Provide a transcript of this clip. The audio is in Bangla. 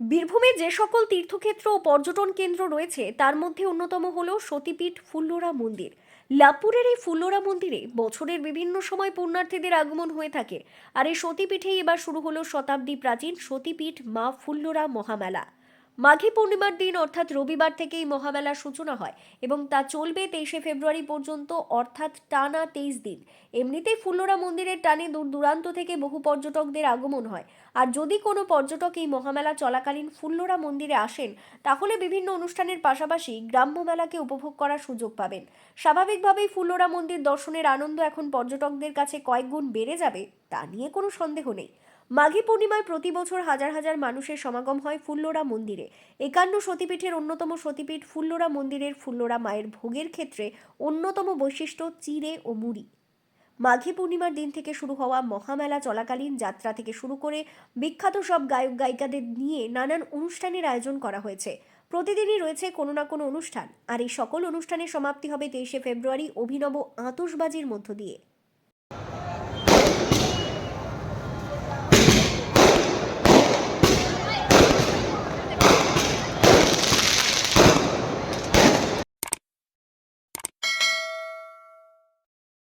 বীরভূমে যে সকল তীর্থক্ষেত্র ও পর্যটন কেন্দ্র রয়েছে, তার মধ্যে অন্যতম হল সতীপীঠ ফুল্লোরা মন্দির। লাভপুরের এই ফুল্লোরা মন্দিরে বছরের বিভিন্ন সময় পুণ্যার্থীদের আগমন হয়ে থাকে। আর এই সতীপীঠেই এবার শুরু হলো শতাব্দী প্রাচীন সতীপীঠ মা ফুল্লোরা মহামেলা। মাঘী পূর্ণিমার দিন অর্থাৎ রবিবার থেকেই মহামেলার সূচনা হয় এবং তা চলবে তেইশে ফেব্রুয়ারি পর্যন্ত, অর্থাৎ টানা তেইশ দিন। এমনিতেই ফুল্লরা মন্দিরের টানে দূর দূরান্ত থেকে বহু পর্যটকদের আগমন হয়। আর যদি কোনো পর্যটক এই মহামেলা চলাকালীন ফুল্লরা মন্দিরে আসেন, তাহলে বিভিন্ন অনুষ্ঠানের পাশাপাশি গ্রাম্য মেলাকে উপভোগ করার সুযোগ পাবেন। স্বাভাবিকভাবেই ফুল্লরা মন্দির দর্শনের আনন্দ এখন পর্যটকদের কাছে কয়েক গুণ বেড়ে যাবে, তা নিয়ে কোনো সন্দেহ নেই। মাঘী পূর্ণিমায় প্রতি বছর হাজার হাজার মানুষের সমাগম হয় ফুল্লরা মন্দিরে। একান্ন সতীপীঠের অন্যতম সতীপীঠ ফুল্লরা মন্দিরের ফুল্লরা মায়ের ভোগের ক্ষেত্রে অন্যতম বৈশিষ্ট্য চিড়ে ও মুড়ি। মাঘী পূর্ণিমার দিন থেকে শুরু হওয়া মহামেলা চলাকালীন যাত্রা থেকে শুরু করে বিখ্যাত সব গায়ক গায়িকাদের নিয়ে নানান অনুষ্ঠানের আয়োজন করা হয়েছে। প্রতিদিনই রয়েছে কোনো না কোনো অনুষ্ঠান। আর এই সকল অনুষ্ঠানের সমাপ্তি হবে তেইশে ফেব্রুয়ারি অভিনব আতশবাজির মধ্য দিয়ে।